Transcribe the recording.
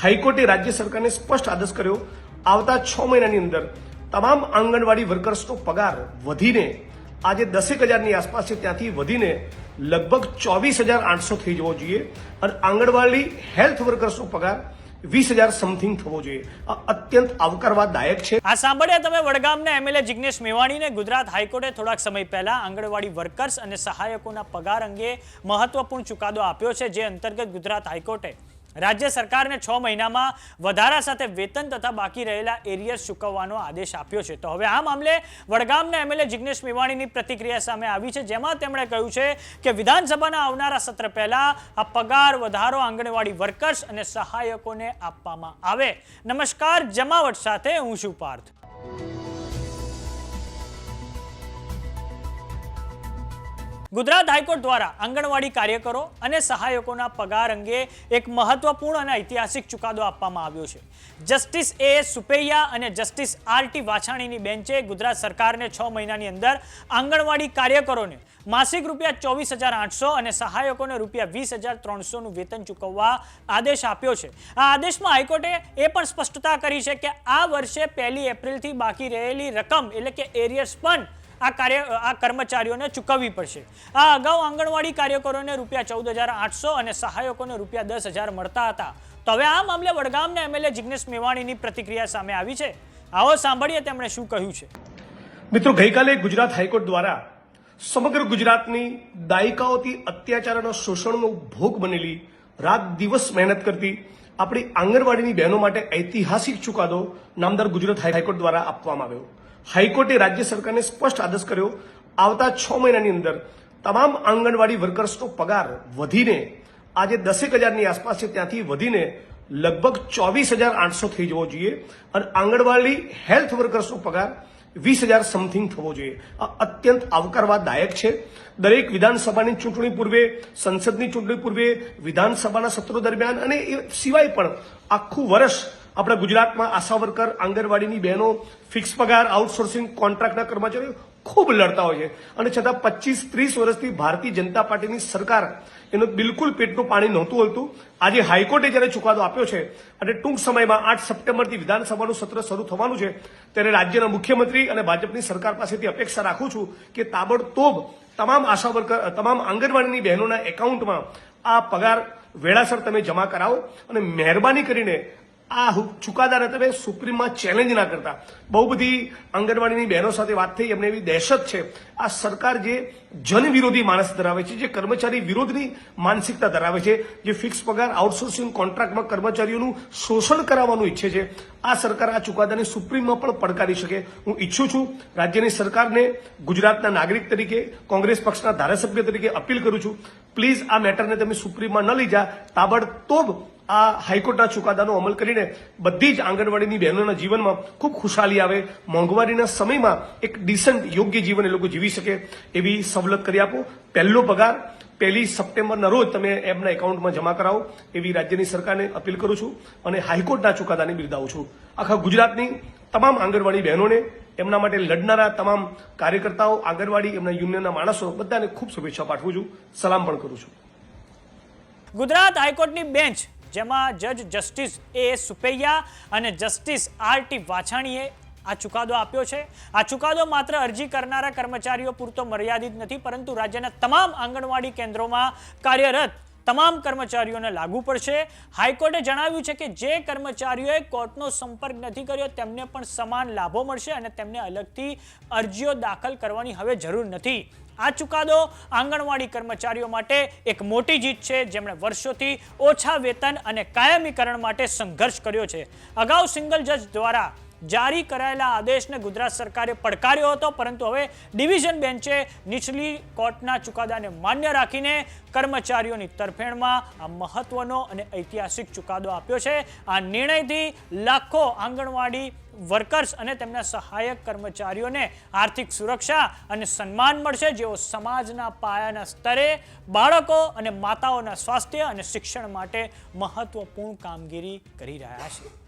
હાઈકોર્ટે રાજ્ય સરકારને સ્પષ્ટ આદેશ કર્યો, આવતા છ મહિનાની અંદર તમામ આંગણવાડી વર્કર્સનો પગાર વધીને આજે દસેક હજારની આસપાસ છે, ત્યાંથી વધીને લગભગ ચોવીસ હજાર આઠસો થઈ જવો જોઈએ અને આંગણવાડી હેલ્થ વર્કર્સનો પગાર વીસ હજાર સમથિંગ થવો જોઈએ. આ અત્યંત આવકારવાદાયક છે. આ સાંભળ્યા તમે વડગામના એમએલએ જિગ્નેશ મેવાણીને ગુજરાત હાઈકોર્ટે થોડાક સમય પહેલા આંગણવાડી વર્કર્સ અને સહાયકોના પગાર અંગે મહત્વપૂર્ણ ચુકાદો આપ્યો છે, જે અંતર્ગત ગુજરાત હાઈકોર્ટે રાજ્ય સરકારને છ મહિનામાં વધારા સાથે વેતન તથા બાકી રહેલા એરિયર્સ ચૂકવવાનો આદેશ આપ્યો છે. તો હવે આ મામલે વડગામના એમએલએ જિગ્નેશ મેવાણીની પ્રતિક્રિયા સામે આવી છે, જેમાં તેમણે કહ્યું છે કે વિધાનસભાના આવનારા સત્ર પહેલા આ પગાર વધારો આંગણવાડી વર્કર્સ અને સહાયકોને આપવામાં આવે. નમસ્કાર, જમાવટ સાથે હું છું પાર્થ. ગુજરાત હાઈકોર્ટ દ્વારા આંગણવાડી કાર્યકરો અને સહાયકોના પગાર અંગે એક મહત્વપૂર્ણ અને ઐતિહાસિક ચુકાદો આપવામાં આવ્યો છે. જસ્ટિસ એ સુપૈયા અને જસ્ટિસ આર ટી વાછાણીની બેન્ચે ગુજરાત સરકારને છ મહિનાની અંદર આંગણવાડી કાર્યકરોને માસિક રૂપિયા ચોવીસ હજાર આઠસો અને સહાયકોને રૂપિયા વીસ હજાર ત્રણસોનું વેતન ચૂકવવા આદેશ આપ્યો છે. આ આદેશમાં હાઈકોર્ટે એ પણ સ્પષ્ટતા કરી છે કે આ વર્ષે પહેલી એપ્રિલથી બાકી રહેલી રકમ એટલે કે એરિયર્સ પણ આ કાર્ય, આ કર્મચારીઓને ચૂકવવી પડશે. આ અગાઉ આંગણવાડી કાર્યકરોને રૂપિયા ચૌદ હજાર આઠસો અને સહાયકોને રૂપિયા દસ હજાર મળતા હતા. તો હવે આ મામલે વડગામના એમએલએ જિગ્નેશ મેવાણીની પ્રતિક્રિયા સામે આવી છે. આવો સાંભળીએ તેમણે શું કહ્યું છે. મિત્રો, ગઈકાલે ગુજરાત હાઈકોર્ટ દ્વારા સમગ્ર ગુજરાતની દાયકાઓથી અત્યાચાર અને શોષણનો ભોગ બનેલી રાત દિવસ મહેનત કરતી આપણી આંગણવાડીની બહેનો માટે ઐતિહાસિક ચુકાદો નામદાર ગુજરાત હાઈકોર્ટ દ્વારા આપવામાં આવ્યો. હાઈકોર્ટે રાજ્ય સરકારને સ્પષ્ટ આદેશ કર્યો, આવતા છ મહિનાની અંદર તમામ આંગણવાડી વર્કર્સનો પગાર વધીને આજે દસેક હજારની આસપાસ છે, ત્યાંથી વધીને લગભગ ચોવીસ હજાર આઠસો થઈ જવો જોઈએ અને આંગણવાડી હેલ્થ વર્કર્સનો પગાર વીસ હજાર સમથિંગ થવો જોઈએ. આ અત્યંત આવકારવાદાયક છે. દરેક વિધાનસભાની ચૂંટણી પૂર્વે, સંસદની ચૂંટણી પૂર્વે, વિધાનસભાના સત્રો દરમિયાન અને એ સિવાય પણ આખું વર્ષ આપણા ગુજરાતમાં આશા વર્કર આંગણવાડીની બહેનો ફિક્સ પગાર આઉટસોર્સિંગ કોન્ટ્રાક્ટના કર્મચારીઓ ખૂબ લડતા હોય છે. અને છતાં પચીસ ત્રીસ વર્ષથી ભારતીય જનતા પાર્ટીની સરકાર એનું બિલકુલ પેટનું પાણી નહોતું હોતું. આજે હાઈકોર્ટે જ્યારે ચુકાદો આપ્યો છે અને ટૂંક સમયમાં આઠ સપ્ટેમ્બરથી વિધાનસભાનું સત્ર શરૂ થવાનું છે, ત્યારે રાજ્યના મુખ્યમંત્રી અને ભાજપની સરકાર પાસેથી અપેક્ષા રાખું છું કે તાબડતોબ તમામ આશા વર્કર તમામ આંગણવાડીની બહેનોના એકાઉન્ટમાં આ પગાર વેળાસર તમે જમા કરાવો અને મહેરબાની કરીને આ ચુકાદાને તમે સુપ્રીમમાં ચેલેન્જ ના કરતા. બહુ બધી આંગણવાડીની બહેનો સાથે વાત થઈ, એમને એવી દહેશત છે. આ સરકાર જે જન વિરોધી માણસ ધરાવે છે, જે કર્મચારી વિરોધની માનસિકતા ધરાવે છે, જે ફિક્સ પગાર આઉટસોર્સિંગ કોન્ટ્રાક્ટમાં કર્મચારીઓનું શોષણ કરાવવાનું ઈચ્છે છે, આ સરકાર આ ચુકાદાને સુપ્રીમમાં પણ પડકારી શકે. હું ઈચ્છું છું રાજ્યની સરકારને ગુજરાતના નાગરિક તરીકે, કોંગ્રેસ પક્ષના ધારાસભ્ય તરીકે અપીલ કરું છું પ્લીઝ આ મેટરને તમે સુપ્રીમમાં ન લઈ જા. તાબડતોબ આ હાઈકોર્ટના ચુકાદાનો અમલ કરીને બધી જ આંગણવાડીની બહેનોના જીવનમાં ખૂબ ખુશાલી આવે, મોંઘવારીના સમયમાં એક ડિસન્ટ યોગ્ય જીવન એ લોકો જીવી શકે એવી સવલત કરી આપો. પહેલો પગાર, પહેલી સપ્ટેમ્બરના રોજ તમે એમના એકાઉન્ટમાં જમા કરાવો એવી રાજ્યની સરકારને અપીલ કરું છું અને હાઈકોર્ટના ચુકાદાને બિરદાવું છું. આખા ગુજરાતની તમામ આંગણવાડી બહેનોને, એમના માટે લડનારા તમામ કાર્યકર્તાઓ, આંગણવાડી, એમના યુનિયનના માણસો બધાને ખૂબ શુભેચ્છા પાઠવું છું. સલામ પણ કરું છું. ગુજરાત હાઈકોર્ટની બેન્ચ જેમાં જજ જસ્ટિસ એ સુપૈયા અને જસ્ટિસ આર ટી વાછાણીએ આ ચુકાદો આપ્યો છે. આ ચુકાદો માત્ર અરજી કરનારા કર્મચારીઓ પૂરતો મર્યાદિત નથી, પરંતુ રાજ્યના તમામ આંગણવાડી કેન્દ્રોમાં કાર્યરત તમામ કર્મચારીઓને લાગુ પડશે. હાઈકોર્ટે જણાવ્યું છે કે જે કર્મચારીઓએ કોર્ટનો સંપર્ક નથી કર્યો, તેમને પણ સમાન લાભો મળશે અને તેમને અલગથી અરજીઓ દાખલ કરવાની હવે જરૂર નથી. આ ચુકાદો આંગણવાડી કર્મચારીઓ માટે એક મોટી જીત છે. જેમણે વર્ષોથી ઓછા વેતન અને કાયમીકરણ માટે સંઘર્ષ કર્યો છે. અગાઉ સિંગલ જજ દ્વારા જારી કરાયેલા આદેશને ગુજરાત સરકારે પડકાર્યો હતો, પરંતુ હવે ડિવિઝન બેન્ચે નીચલી કોર્ટના ચુકાદાને માન્ય રાખીને કર્મચારીઓની તરફેણમાં આ મહત્વનો અને ઐતિહાસિક ચુકાદો આપ્યો છે. આ નિર્ણયથી લાખો આંગણવાડી વર્કર્સ અને તેમના સહાયક કર્મચારીઓને આર્થિક સુરક્ષા અને સન્માન મળશે. જેઓ સમાજના પાયાના સ્તરે બાળકો અને માતાઓના સ્વાસ્થ્ય અને શિક્ષણ માટે મહત્વપૂર્ણ કામગીરી કરી રહ્યા છે.